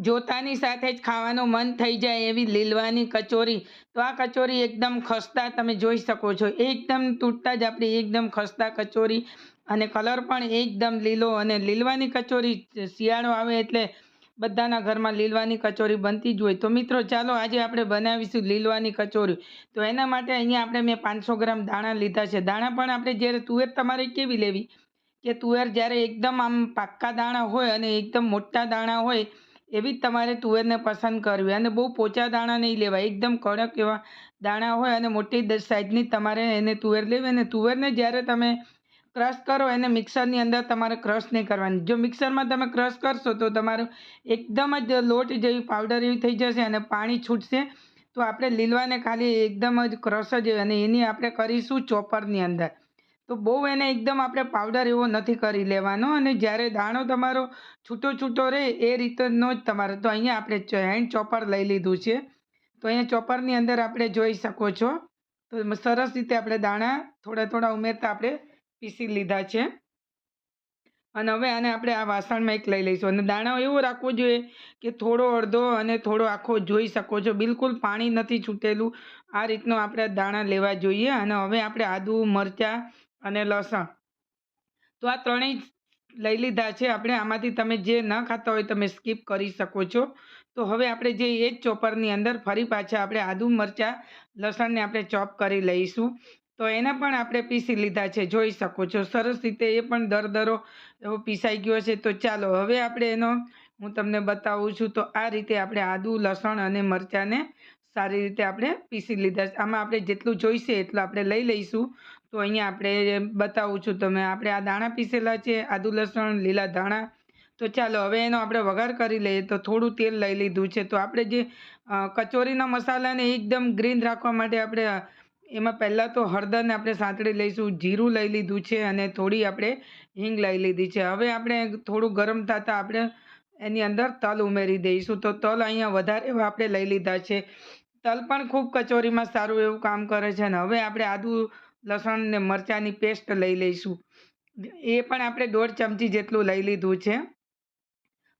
જોતાની સાથે જ ખાવાનું મન થઈ જાય એવી લીલવાની કચોરી. તો આ કચોરી એકદમ ખસ્તા તમે જોઈ શકો છો. એકદમ તૂટતા જ આપણી એકદમ ખસ્તા કચોરી અને કલર પણ એકદમ લીલો અને લીલવાની કચોરી શિયાળો આવે એટલે બધાના ઘરમાં લીલવાની કચોરી બનતી જ હોય. તો મિત્રો, ચાલો આજે આપણે બનાવીશું લીલવાની કચોરી. તો એના માટે અહીંયા આપણે મેં પાંચસો ગ્રામ દાણા લીધા છે. દાણા પણ આપણે જ્યારે તુવેર તમારે કેવી લેવી? કે તુવેર જ્યારે એકદમ આમ પાક્કા દાણા હોય અને એકદમ મોટા દાણા હોય એવી જ તમારે તુવેરને પસંદ કરવી. અને બહુ પોચા દાણા નહીં લેવા એકદમ કડક એવા દાણા હોય અને મોટી સાઇઝની તમારે એને તુવેર લેવી અને તુવેરને જ્યારે તમે ક્રશ કરો, એને મિક્સરની અંદર તમારે ક્રશ નહીં કરવાની. જો મિક્સરમાં તમે ક્રશ કરશો, તો તમારું એકદમ જ લોટ જેવી પાવડર એવી થઈ જશે અને પાણી છૂટશે. તો આપણે લીલવાને ખાલી એકદમ જ ક્રશ જ અને એની આપણે કરીશું ચોપરની અંદર. તો બહુ એને એકદમ આપણે પાવડર એવો નથી કરી લેવાનો અને જ્યારે દાણો તમારો છૂટો છૂટો રહે એ રીતનો જ તમારે. તો અહીંયા આપણે હેન્ડ ચોપર લઈ લીધું છે. તો અહીંયા ચોપરની અંદર આપણે જોઈ શકો છો. તો સરસ રીતે આપણે દાણા થોડા થોડા ઉમેરતા આપણે પીસી લીધા છે. અને હવે આને આપણે આ વાસણમાં એક લઈ લઈશું. અને દાણો એવો રાખવો જોઈએ કે થોડો અડધો અને થોડો આખો જોઈ શકો છો. બિલકુલ પાણી નથી છૂટેલું. આ રીતનો આપણે દાણા લેવા જોઈએ. અને હવે આપણે આદુ, મરચાં અને લસણ. તો આ ત્રણેય લઈ લીધા છે. આપણે આમાંથી તમે જે ન ખાતા હોય તમે સ્કીપ કરી શકો છો. તો હવે આપણે જે એ જ ચોપરની અંદર ફરી પાછા આપણે આદુ મરચાં, લસણને આપણે ચોપ કરી લઈશું. તો એને પણ આપણે પીસી લીધા છે. જોઈ શકો છો. સરસ રીતે એ પણ દરદરો એવો પીસાઈ ગયો છે. તો ચાલો હવે આપણે એનો હું તમને બતાવું છું. તો આ રીતે આપણે આદુ, લસણ અને મરચાંને સારી રીતે આપણે પીસી લીધા છે. આમાં આપણે જેટલું જોઈશે એટલું આપણે લઈ લઈશું. તો અહીંયા આપણે બતાવું છું તમે, આપણે આ દાણા પીસેલા છે, આદુ, લસણ, લીલા ધાણા. તો ચાલો, હવે એનો આપણે વઘાર કરી લઈએ, તો થોડું તેલ લઈ લીધું છે. તો આપણે જે કચોરીના મસાલાને એકદમ ગ્રીન રાખવા માટે આપણે, એમાં પહેલાં તો હળદરને આપણે સાંતળી લઈશું, જીરું લઈ લીધું છે અને થોડી આપણે હિંગ લઈ લીધી છે. હવે આપણે થોડું ગરમ થતાં આપણે એની અંદર તલ ઉમેરી દઈશું. તો તલ અહીંયા વધારે આપણે લઈ લીધા છે. તલ પણ ખૂબ કચોરીમાં સારું એવું કામ કરે છે અને હવે આપણે આદુ લસણ ને મરચાંની પેસ્ટ લઈ લઈશું. એ પણ આપણે દોઢ ચમચી જેટલું લઈ લીધું છે.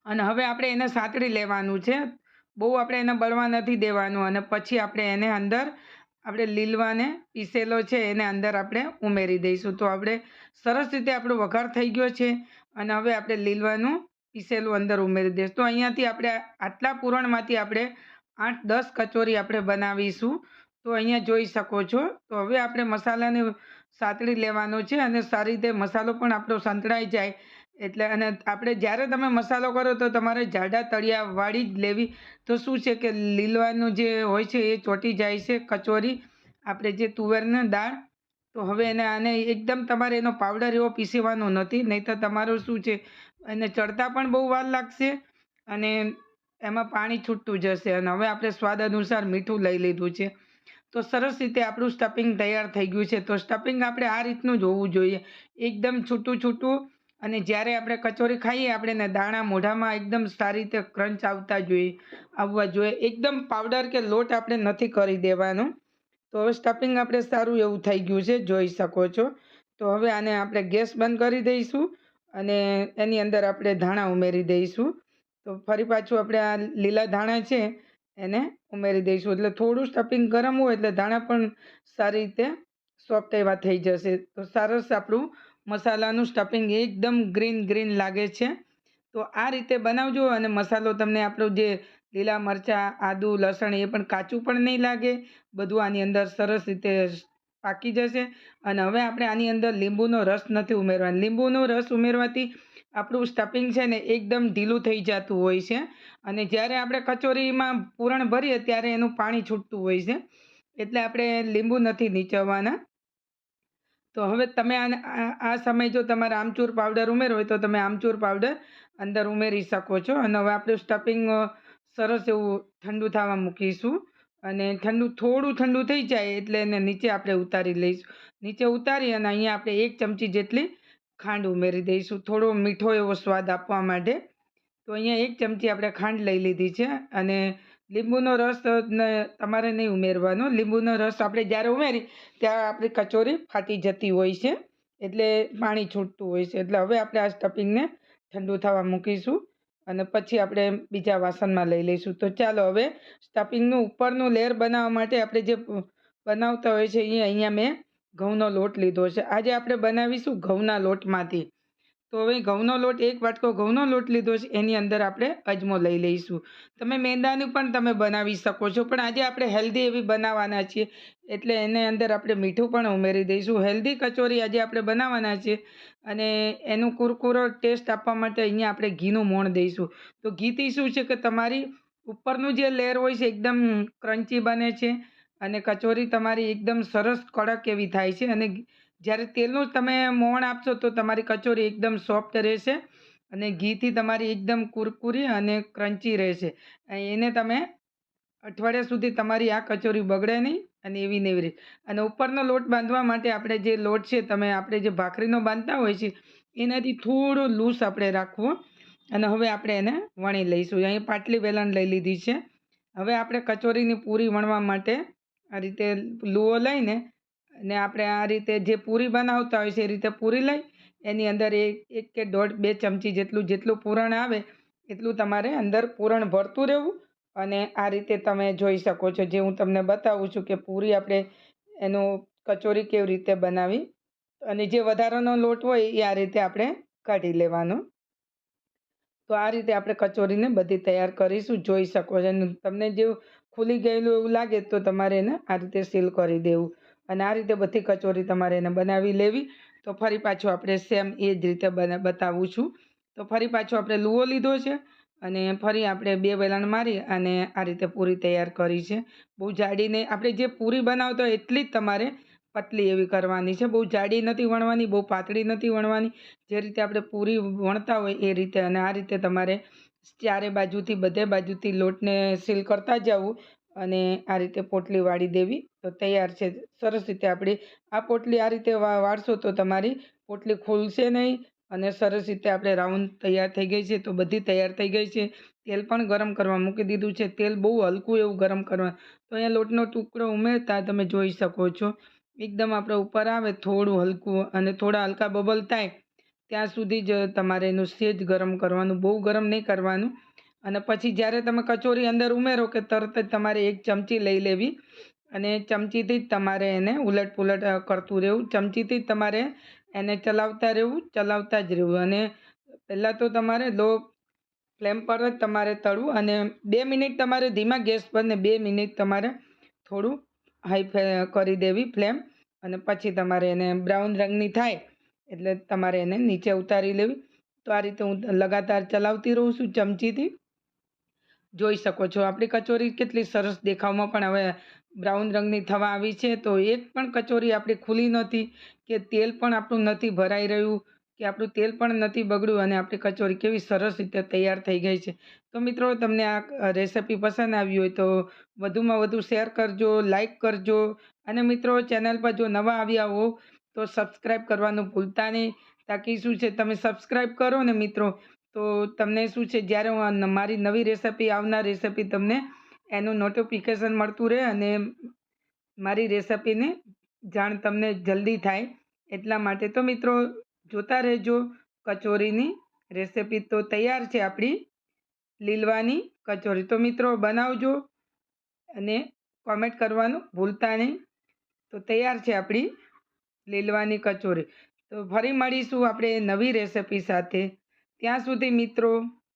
અને હવે આપણે એને સાંતળી લેવાનું છે. બહુ આપણે એને બળવા નથી દેવાનું અને પછી આપણે એને અંદર આપણે લીલવાને પીસેલો છે એને અંદર આપણે ઉમેરી દઈશું. તો આપણે સરસ રીતે આપણો વઘાર થઈ ગયો છે અને હવે આપણે લીલવાનું પીસેલું અંદર ઉમેરી દઈશું. તો અહીંયાથી આપણે આટલા પૂરણમાંથી આપણે આઠ દસ કચોરી આપણે બનાવીશું. તો અહીંયા જોઈ શકો છો. તો હવે આપણે મસાલાને સાતળી લેવાનો છે અને સારી રીતે મસાલો પણ આપણો સંતળાઈ જાય. એટલે અને આપણે જ્યારે તમે મસાલો કરો તો તમારે જાડા તળિયાવાળી જ લેવી. તો શું છે કે લીલવાનું જે હોય છે એ ચોંટી જાય છે કચોરી. આપણે જે તુવેરની દાળ, તો હવે એને આને એકદમ તમારે એનો પાવડર એવો પીસવાનો નથી. નહીં તો તમારું શું છે, એને ચડતા પણ બહુ વાર લાગશે અને એમાં પાણી છૂટતું જશે. અને હવે આપણે સ્વાદ અનુસાર મીઠું લઈ લીધું છે. તો સરસ રીતે આપણું સ્ટફિંગ તૈયાર થઈ ગયું છે. તો સ્ટફિંગ આપણે આ રીતનું જ હોવું જોઈએ. એકદમ છૂટું છૂટું અને જ્યારે આપણે કચોરી ખાઈએ, આપણે દાણા મોઢામાં એકદમ સારી રીતે ક્રંચ આવતા જોઈએ, આવવા જોઈએ. એકદમ પાવડર કે લોટ આપણે નથી કરી દેવાનું. તો હવે સ્ટફિંગ આપણે સારું એવું થઈ ગયું છે. જોઈ શકો છો. તો હવે આને આપણે ગેસ બંધ કરી દઈશું અને એની અંદર આપણે ધાણા ઉમેરી દઈશું. તો ફરી પાછું આપણે આ લીલા ધાણા છે એને ઉમેરી દઈશું. એટલે થોડું સ્ટફિંગ ગરમ હોય એટલે ધાણા પણ સારી રીતે સોફ્ટ એવા થઈ જશે. તો સરસ આપણું મસાલાનું સ્ટફિંગ એકદમ ગ્રીન ગ્રીન લાગે છે. તો આ રીતે બનાવજો અને મસાલો તમને આપણું જે લીલા મરચાં, આદુ, લસણ એ પણ કાચું પણ નહીં લાગે. બધું આની અંદર સરસ રીતે પાકી જશે. અને હવે આપણે આની અંદર લીંબુનો રસ નથી ઉમેરવાનો. લીંબુનો રસ ઉમેરવાથી આપણું સ્ટફિંગ છે ને એકદમ ઢીલું થઈ જતું હોય છે. અને જ્યારે આપણે કચોરીમાં પૂરણ ભરીએ ત્યારે એનું પાણી છૂટતું હોય છે. એટલે આપણે લીંબુ નથી નીચવવાના. તો હવે તમે આ સમયે જો તમારે આમચૂર પાવડર ઉમેરો હોય તો તમે આમચૂર પાવડર અંદર ઉમેરી શકો છો. અને હવે આપણું સ્ટફિંગ સરસ એવું ઠંડુ થવા મૂકીશું. અને ઠંડુ, થોડું ઠંડુ થઈ જાય એટલે એને નીચે આપણે ઉતારી લઈશું. નીચે ઉતારી અને અહીંયા આપણે એક ચમચી જેટલી ખાંડ ઉમેરી દઈશું. થોડો મીઠો એવો સ્વાદ આપવા માટે. તો અહીંયા એક ચમચી આપણે ખાંડ લઈ લીધી છે અને લીંબુનો રસ તમારે નહીં ઉમેરવાનો. લીંબુનો રસ આપણે જ્યારે ઉમેરી ત્યારે આપણી કચોરી ફાટી જતી હોય છે. એટલે પાણી છૂટતું હોય છે. એટલે હવે આપણે આ સ્ટફિંગને ઠંડુ થવા મૂકીશું અને પછી આપણે બીજા વાસણમાં લઈ લઈશું. તો ચાલો હવે સ્ટફિંગનું ઉપરનું લેયર બનાવવા માટે આપણે જે બનાવતા હોય છે એ અહીંયા મેં ઘઉંનો લોટ લીધો છે. આજે આપણે બનાવીશું ઘઉંના લોટમાંથી. તો હવે ઘઉંનો લોટ, એક વાટકો ઘઉંનો લોટ લીધો છે. એની અંદર આપણે અજમો લઈ લઈશું. તમે મેંદાનું પણ તમે બનાવી શકો છો. પણ આજે આપણે હેલ્ધી એવી બનાવવાના છીએ. એટલે એને અંદર આપણે મીઠું પણ ઉમેરી દઈશું. હેલ્ધી કચોરી આજે આપણે બનાવવાના છીએ. અને એનું કુરકુરો ટેસ્ટ આપવા માટે અહીંયા આપણે ઘીનું મોણ દઈશું. તો ઘીથી શું છે કે તમારી ઉપરનું જે લેયર હોય છે, એકદમ ક્રન્ચી બને છે. અને કચોરી તમારી એકદમ સરસ કડક એવી થાય છે. અને જ્યારે તેલનું તમે મોણ આપશો તો તમારી કચોરી એકદમ સોફ્ટ રહેશે અને ઘીથી તમારી એકદમ કુરકુરી અને ક્રન્ચી રહેશે. એને તમે અઠવાડિયા સુધી તમારી આ કચોરી બગડે નહીં અને એવી ને એવી રહે અને ઉપરનો લોટ બાંધવા માટે આપણે જે લોટ છે, તમે આપણે જે ભાખરીનો બાંધતા હોય છે એનાથી થોડો લૂસ આપણે રાખવો. અને હવે આપણે એને વણી લઈશું. અહીં પાટલી વેલણ લઈ લીધી છે. હવે આપણે કચોરીની પૂરી વણવા માટે આ રીતે લુઓ લઈને અને આપણે આ રીતે જે પૂરી બનાવતા હોય છે એ રીતે પૂરી લઈ, એની અંદર એક કે દોઢ, બે ચમચી જેટલું જેટલું પૂરણ આવે એટલું તમારે અંદર પૂરણ ભરતું રહેવું અને આ રીતે તમે જોઈ શકો છો. જે હું તમને બતાવું છું કે પૂરી આપણે એનું કચોરી કેવી રીતે બનાવી અને જે વધારાનો લોટ હોય એ આ રીતે આપણે કાઢી લેવાનો. તો આ રીતે આપણે કચોરીને બધી તૈયાર કરીશું. જોઈ શકો છો. તમને જેવું ખુલી ગયેલું એવું લાગે તો તમારે એને આ રીતે સીલ કરી દેવું. અને આ રીતે બધી કચોરી તમારે એને બનાવી લેવી. તો ફરી પાછું આપણે સેમ એ જ રીતે બતાવું છું. તો ફરી પાછો આપણે લુઓ લીધો છે અને ફરી આપણે બે વેલણ મારી અને આ રીતે પૂરી તૈયાર કરી છે. બહુ જાડીને આપણે જે પૂરી બનાવતો એટલી જ તમારે પતલી એવી કરવાની છે. બહુ જાડી નથી વણવાની, બહુ પાતળી નથી વણવાની. જે રીતે આપણે પૂરી વણતા હોય એ રીતે અને આ રીતે તમારે ચારે બાજુથી બધે બાજુથી લોટને સીલ કરતા જવું અને આ રીતે પોટલી વાળી દેવી. તો તૈયાર છે. સરસ રીતે આપણી આ પોટલી આ રીતે વાળશો તો તમારી પોટલી ખુલશે નહીં અને સરસ રીતે આપણે રાઉન્ડ તૈયાર થઈ ગઈ છે તો બધી તૈયાર થઈ ગઈ છે. તેલ પણ ગરમ કરવા મૂકી દીધું છે. તેલ બહુ હલકું એવું ગરમ કરવા. તો અહીંયા લોટનો ટુકડો ઉમેરતા તમે જોઈ શકો છો. એકદમ આપણે ઉપર આવે થોડું હલકું અને થોડા હલકા બબલ થાય ત્યાં સુધી જ તમારે એનું સેજ ગરમ કરવાનું, બહુ ગરમ નહીં કરવાનું. અને પછી જ્યારે તમે કચોરી અંદર ઉમેરો કે તરત જ તમારે એક ચમચી લઈ લેવી અને ચમચીથી જ તમારે એને ઉલટ પુલટ કરતું રહેવું. ચમચીથી જ તમારે એને ચલાવતા રહેવું, ચલાવતા જ રહેવું. અને પહેલાં તો તમારે લો ફ્લેમ પર જ તમારે તળવું અને બે મિનિટ તમારે ધીમા ગેસ પર ને બે મિનિટ તમારે થોડું હાઈ કરી દેવી ફ્લેમ. અને પછી તમારે એને બ્રાઉન રંગની થાય એટલે તમારે એને નીચે ઉતારી લેવી. તો આ રીતે હું લગાતાર ચલાવતી રહું છું ચમચીથી. જોઈ શકો છો, આપણી કચોરી કેટલી સરસ દેખાવમાં પણ હવે બ્રાઉન રંગની થવા આવી છે. તો એક પણ કચોરી આપણી ખુલી નથી કે તેલ પણ આપણું નથી ભરાઈ રહ્યું, કે આપણું તેલ પણ નથી બગડ્યું અને આપણી કચોરી કેવી સરસ રીતે તૈયાર થઈ ગઈ છે. તો મિત્રો, તમને આ રેસિપી પસંદ આવી હોય તો વધુમાં વધુ શેર કરજો, લાઈક કરજો અને મિત્રો, ચેનલ પર જો નવા આવ્યા હો તો સબસ્ક્રાઈબ કરવાનું ભૂલતા નહીં. તાકી શું છે, તમે સબસ્ક્રાઈબ કરો ને મિત્રો, તો તમને શું છે, જ્યારે હું મારી નવી રેસિપી આવનાર રેસિપી તમને એનું નોટિફિકેશન મળતું રહે અને મારી રેસિપીની જાણ તમને જલ્દી થાય. એટલા માટે તો મિત્રો, જોતા રહેજો, કચોરીની રેસિપી તો તૈયાર છે આપણી, લીલવાની કચોરી. તો મિત્રો, બનાવજો અને કોમેન્ટ કરવાનું ભૂલતા નહીં. તો તૈયાર છે આપણી લીલવાની કચોરી. તો ફરી મળીશું આપણે નવી રેસિપી સાથે. ત્યાં સુધી મિત્રો